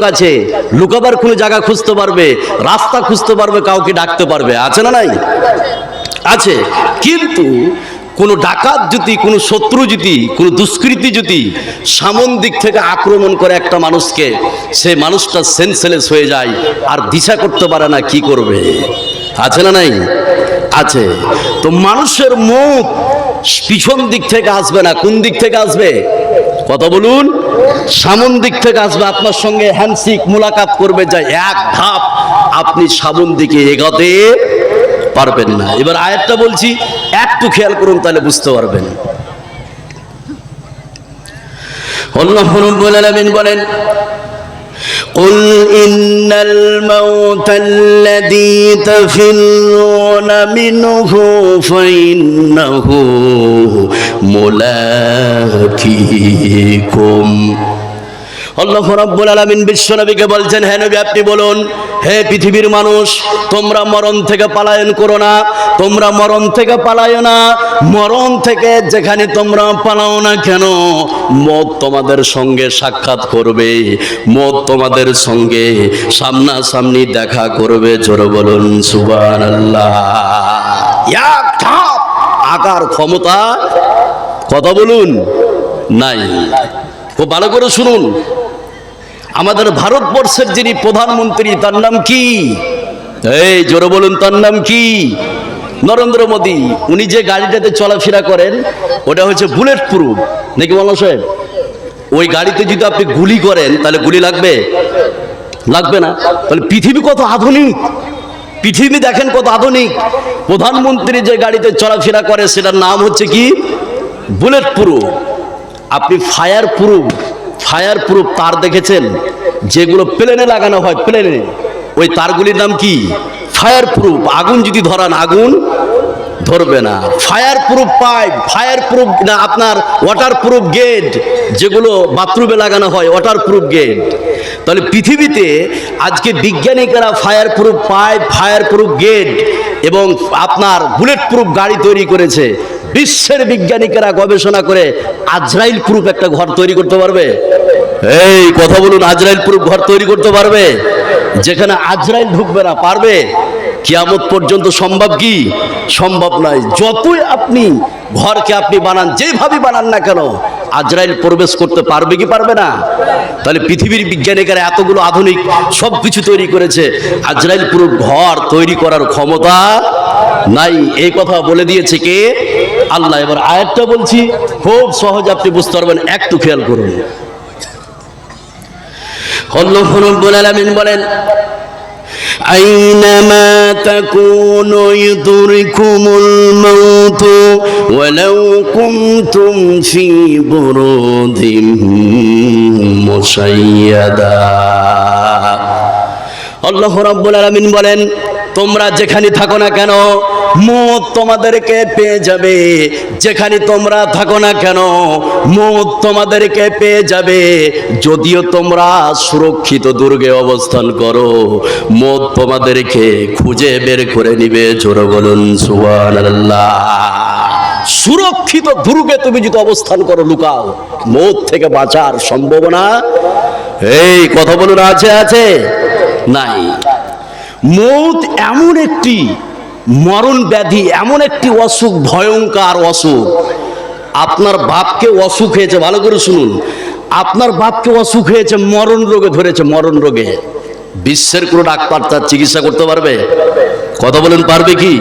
আছে, লুকাবার কোনো জায়গা খুঁজতে পারবে, রাস্তা খুঁজতে পারবে, কাউকে ডাকতে পারবে। আছে না নাই? আছে। কিন্তু কোনো ডাকাত যদি, কোনো শত্রু যদি, কোনো দুষ্কৃতি যদি সামন দিক থেকে আক্রমণ করে একটা মানুষকে, সে মানুষটা সেন্সলেস হয়ে যায় আর দিশা করতে পারে না, কি করবে? আছে না নাই? আছে। তো মানুষের মুখ পিছন দিক থেকে আসবে না, কোন দিক থেকে আসবে? কথা বলুন। সামন দিক থেকে আসবে আপনার সঙ্গে হ্যান্ডশিক মোলাকাত করবে যা এক ধাপ আপনি সামন দিকে এগাতে পারবেন না। এবার আয়াতটা বলছি, একটু খেয়াল করুন তাহলে বুঝতে পারবেন। অন্য বলেন قل إن الموت الذي تفرون منه فإنه ملاقيكم. আল্লাহ রাব্বুল আলামিন বিশ্বনবীকে বলছেন, হে নবী, আপনি বলুন, হে পৃথিবীর মানুষ, তোমরা মরণ থেকে পালায়ন করো না, তোমরা মরণ থেকে পালায় না, মরণ থেকে যেখানে তোমরা পালাও না কেন, মত তোমাদের সঙ্গে সাক্ষাৎ করবে, মত তোমাদের সঙ্গে সামনাসামনি দেখা করবে, জোরে বলুন, সুবহানাল্লাহ। আকার ক্ষমতা, কথা বলুন, নাই। খুব ভালো করে শুনুন। আমাদের ভারতবর্ষের যিনি প্রধানমন্ত্রী, তার নাম কি? এই, জোরে বলুন, তার নাম কি? নরেন্দ্র মোদী, উনি যে গাড়িটাতে চলাফেরা করেন, ওটা হচ্ছে বুলেট প্রুফ নাকি বলো সাহেব? ওই গাড়িতে যদি আপনি গুলি করেন, তাহলে গুলি লাগবে? লাগবে না। তাহলে পৃথিবী কত আধুনিক? পৃথিবী দেখেন কত আধুনিক। প্রধানমন্ত্রী যে গাড়িতে চলাফেরা করে, সেটার নাম হচ্ছে কি? বুলেট প্রুফ আপনি ফায়ার প্রুফ ফায়ার প্রুফ তার দেখেছেন? যেগুলো প্লেনে লাগানো হয় প্লেনে। ওই তারগুলির নাম কি? Fire proof. আগুন যদি ধরান, আগুন ধরবে না। Fire proof pipe, fire proof না, আপনার ওয়াটার প্রুফ গেট, যেগুলো বাথরুমে লাগানো হয়, ওয়াটার প্রুফ গেট। তাহলে পৃথিবীতে আজকে বিজ্ঞানিকেরা fire proof pipe, fire proof gate এবং আপনার বুলেট প্রুফ গাড়ি তৈরি করেছে। বিশ্বের বিজ্ঞানিকেরা গবেষণা করে আজরাইল প্রুফ একটা ঘর তৈরি করতে পারবে? এই, কথা বলুন, আজরাইল প্রুফ ঘর তৈরি করতে পারবে? যেখানে আজরাইল ঢুকবে না, পারবে? কিয়ামত পর্যন্ত সম্ভব কি? সম্ভব নয়। যতই আপনি ঘরকে আপনি বানান, যেভাবে বানান না কেন, আজরাইল প্রবেশ করতে পারবে কি পারবে না? তাহলে পৃথিবীর বিজ্ঞানীরা এতগুলো আধুনিক সব কিছু তৈরি করেছে। আজরাইল পুরো ঘর তৈরি করার ক্ষমতা নাই। এই কথা বলে দিয়েছে কে? আল্লাহ। এবার আয়াতটা বলছি, খুব সহজ আপনি বুঝতে পারবেন। একটু খেয়াল করুন। আল্লাহ রাব্বুল আলামিন বলেন أينما تكونوا يدركم الموت ولو كنتم في برود مشيدا আল্লাহ রাব্বুল আলামিন বলেন তোমরা যেখানে থাকো না কেন, মত তোমাদেরকে পেয়ে যাবে। যেখানে তোমরা থাকো না কেন, মত তোমাদেরকে পেয়ে যাবে। যদিও তোমরা সুরক্ষিত দুর্গে অবস্থান করো, মত তোমাদেরকে খুঁজে বের করে নিবে। জোরে বলুন, সুবহানাল্লাহ। সুরক্ষিত দুর্গে তুমি যদি অবস্থান করো, লুকাও। মত থেকে বাঁচার সম্ভাবনা, এই কথা বলুন, আছে আছে? নাই। মৌত এমন একটি মরণ ব্যাধি, এমন একটি অসুখ, ভয়ঙ্কর অসুখ। আপনার বাপকে অসুখ হয়েছে, ভালো করে শুনুন। আপনার বাপকে অসুখ হয়েছে, মরণ রোগে ধরেছে, মরণ রোগে। বিশ্বের কোনো ডাক্তার তার চিকিৎসা করতে পারবে? কথা বলেন, পারবে কি?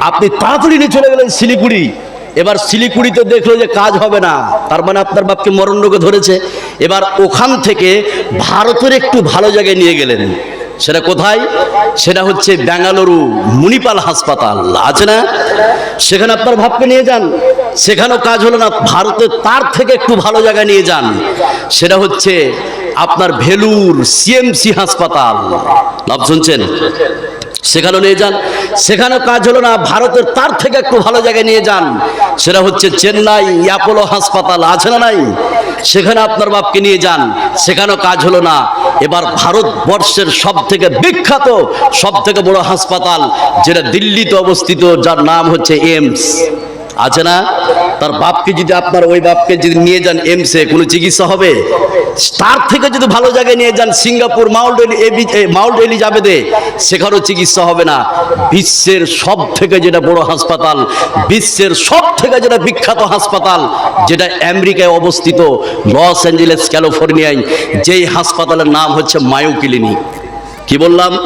আপনি তাড়াতাড়ি নিয়ে চলে গেলেন শিলিগুড়ি। এবার শিলিগুড়িতে দেখল যে কাজ হবে না। তার মানে আপনার বাপকে মরণ রোগে ধরেছে। এবার ওখান থেকে ভারতের একটু ভালো জায়গায় নিয়ে গেলেন। সেটা কোথায়? সেটা হচ্ছে বেঙ্গালুরু মুনিপাল হাসপাতাল। আছে না? সেখানে আপনার ভাবকে নিয়ে যান। সেখানেও কাজ হলো না। ভারতের তার থেকে একটু ভালো জায়গায় নিয়ে যান। সেটা হচ্ছে আপনার ভেলুর সিএমসি হাসপাতাল। নাম শুনছেন? সেখানেও নিয়ে যান। সেখানেও কাজ হলো না। ভারতের তার থেকে একটু ভালো জায়গায় নিয়ে যান। সেটা হচ্ছে চেন্নাই অ্যাপোলো হাসপাতাল। আছে না নাই? সেখানে আপনার বাপকে নিয়ে যান। সেখানেও কাজ হলো না। এবার ভারতবর্ষের সব থেকে বিখ্যাত সব থেকে বড় হাসপাতাল, যেটা দিল্লিতে অবস্থিত, যার নাম হচ্ছে এমস আছে না? তার বাপকে যদি আপনার ওই বাপকে যদি নিয়ে যান এমসে কোনো চিকিৎসা হবে? তার থেকে যদি ভালো জায়গায় নিয়ে যান, সিঙ্গাপুর, মাউন্ট এলি- মাউন্ট এলিজাবেথে, সেখানেও চিকিৎসা হবে না। বিশ্বের সব থেকে যেটা বড় হাসপাতাল, বিশ্বের সব থেকে যেটা বিখ্যাত হাসপাতাল, যেটা আমেরিকায় অবস্থিত, লস অ্যাঞ্জেলেস, ক্যালিফোর্নিয়ায়, যেই হাসপাতালের নাম হচ্ছে মায়ো ক্লিনিক। কি বললাম?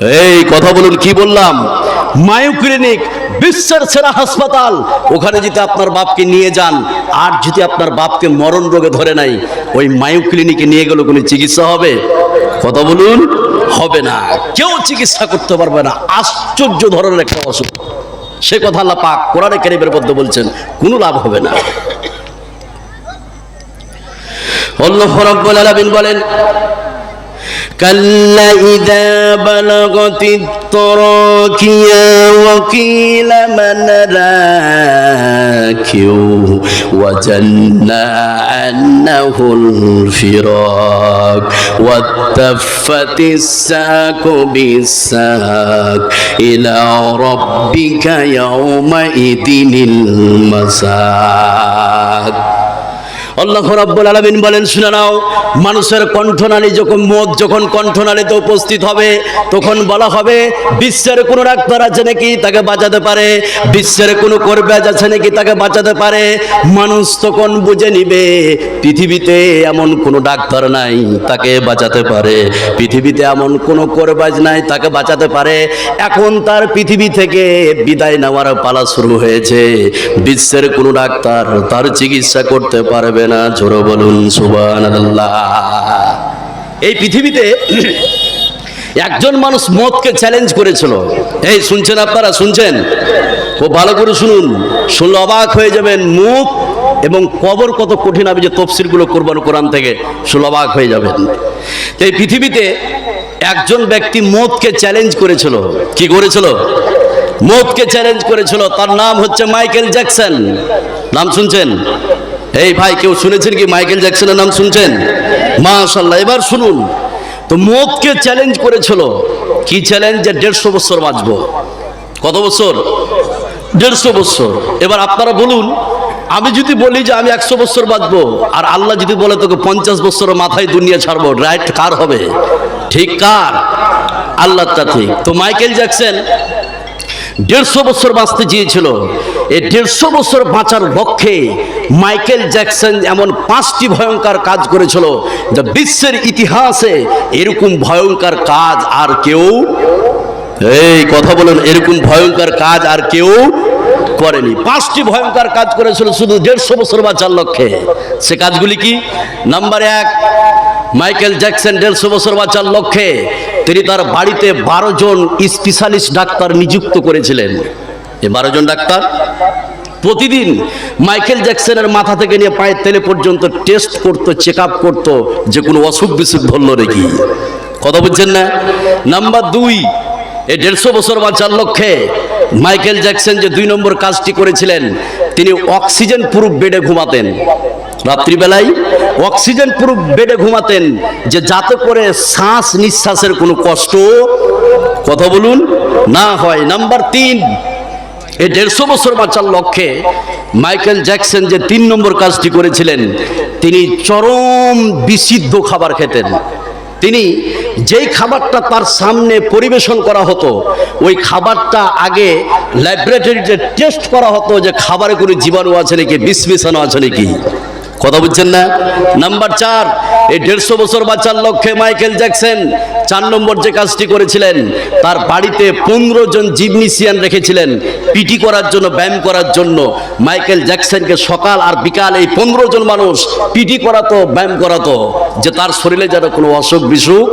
এই কথা বলুন, কি বললাম? মায়ো ক্লিনিক বিশ্বের সেরা হাসপাতাল ওখানে যদি আপনার বাপকে নিয়ে যান আর যদি আপনার বাপকে মরণ রোগে ধরে নাই ওই মায়ো ক্লিনিকে নিয়ে গেলে কোনো চিকিৎসা হবে কথা বলুন হবে না কেউ চিকিৎসা করতে পারবে না আশ্চর্য ধরনের একটা অসুখ সে কথা আল্লাহ পাক কোরআনে কারিমের মধ্যে বলছেন কোনো লাভ হবে না আল্লাহ রাব্বুল আলামিন বলেন كلا إذا بلغت التراكيا وقيل من راكي وجن عنه الفراق والتفت الساق بالساق إلى ربك يومئذ المساق আল্লাহ রাব্বুল আলামিন বলেন, শুনে নাও, মানুষের কণ্ঠনালী যখন, মদ যখন কণ্ঠনালীতে উপস্থিত হবে, তখন বলা হবে, বিশ্বের কোনো ডাক্তার আছে নাকি তাকে বাঁচাতে পারে? বিশ্বের কোনো কর্বেজ আছে নাকি তাকে বাঁচাতে পারে? মানুষ তখন বুঝে নিবে, পৃথিবীতে এমন কোনো ডাক্তার নাই তাকে বাঁচাতে পারে। পৃথিবীতে এমন কোনো কোরবাজ নাই তাকে বাঁচাতে পারে। এখন তার পৃথিবী থেকে বিদায় নেওয়ার পালা শুরু হয়েছে। বিশ্বের কোনো ডাক্তার তার চিকিৎসা করতে পারবে না, জোরে বলুন, সুবহানাল্লাহ। এই পৃথিবীতে একজন মানুষ মদকে চ্যালেঞ্জ করেছিল। এই, শুনছেন আপনারা? শুনছেন? খুব ভালো করে শুনুন। শুনলে অবাক হয়ে যাবেন, মুখ এবং কবর কত কঠিন আমি যে তফসিরগুলো করবানো কোরআন থেকে অবাক হয়ে যাবেন। এই পৃথিবীতে একজন ব্যক্তি মদকে চ্যালেঞ্জ করেছিল। কি করেছিল? মদকে চ্যালেঞ্জ করেছিল। তার নাম হচ্ছে মাইকেল জ্যাকসন। নাম শুনছেন? এই ভাই, কেউ শুনেছেন কি মাইকেল জ্যাকসনের নাম শুনছেন? মাশাল্লাহ এবার শুনুন। তো মদকে চ্যালেঞ্জ করেছিল। কি চ্যালেঞ্জ যে দেড়শো বছর বাঁচবো। কত বছর? দেড়শো বছর। এবার আপনারা বলুন, আমি যদি বলি যে আমি একশো বছর বাঁচবো, আর আল্লাহ যদি বলে তোকে পঞ্চাশ বছরের মাথায় দুনিয়া ছাড়বো রাইট কার হবে? ঠিক কার? আল্লাহটা ঠিক। তো মাইকেল জ্যাকসন দেড়শো বছর বাঁচতে চেয়েছিল। এই দেড়শো বছর বাঁচার লক্ষ্যে মাইকেল জ্যাকসন এমন পাঁচটি ভয়ঙ্কর কাজ করেছিল যা বিশ্বের ইতিহাসে এরকম ভয়ঙ্কর কাজ আর কেউ এই কথা বলুন, এরকম ভয়ঙ্কর কাজ আর কেউ করেনি। পাঁচটি ভয়ঙ্কর কাজ করেছিল শুধু দেড়শো বছর বাঁচার লক্ষ্যে। সে কাজগুলি কি? নাম্বার এক, মাইকেল জ্যাকসন দেড়শো বছর বাঁচার লক্ষ্যে তিনি তার বাড়িতে বারো জন স্পেশালিস্ট ডাক্তার নিযুক্ত করেছিলেন। এ বারো জন ডাক্তার প্রতিদিন মাইকেল জ্যাকসনের মাথা থেকে নিয়ে পায়ের তেলে পর্যন্ত টেস্ট করতো চেক আপ করতো, যে কোনো অসুখ বিসুখ ধরল নাকি কথা বুঝছেন না? নাম্বার দুই এই দেড়শো বছর বাঁচার লক্ষ্যে মাইকেল জ্যাকসন যে দুই নম্বর কাজটি করেছিলেন তিনি অক্সিজেন প্রুফ বেডে ঘুমাতেন। রাত্রিবেলায় অক্সিজেন প্রুফ বেডে ঘুমাতেন যে যাতে করে শ্বাস নিঃশ্বাসের কোনো কষ্ট কথা বলুন না হয়। নাম্বার তিন, এই দেড়শো বছর বাঁচার লক্ষ্যে মাইকেল জ্যাকসন যে তিন নম্বর কাজটি করেছিলেন, তিনি চরম বিশুদ্ধ খাবার খেতেন। তিনি যেই খাবারটা তার সামনে পরিবেশন করা হতো, ওই খাবারটা আগে ল্যাবরেটরিতে টেস্ট করা হতো যে খাবারে কোনো জীবাণু আছে নাকি মিশানো আছে নাকি। কথা বুঝছেন না? নাম্বার চার, এই দেড়শো বছর বাঁচার লক্ষ্যে মাইকেল জ্যাকসন চার নম্বর যে কাজটি করেছিলেন, তার বাড়িতে পনেরো জন জিমনিসিয়ান রেখেছিলেন পিটি করার জন্য, ব্যায়াম করার জন্য। মাইকেল জ্যাকসনকে সকাল আর বিকাল এই পনেরো জন মানুষ পিটি করাতো, ব্যায়াম করাতো, যে তার শরীরে যেন কোনো অসুখ বিসুখ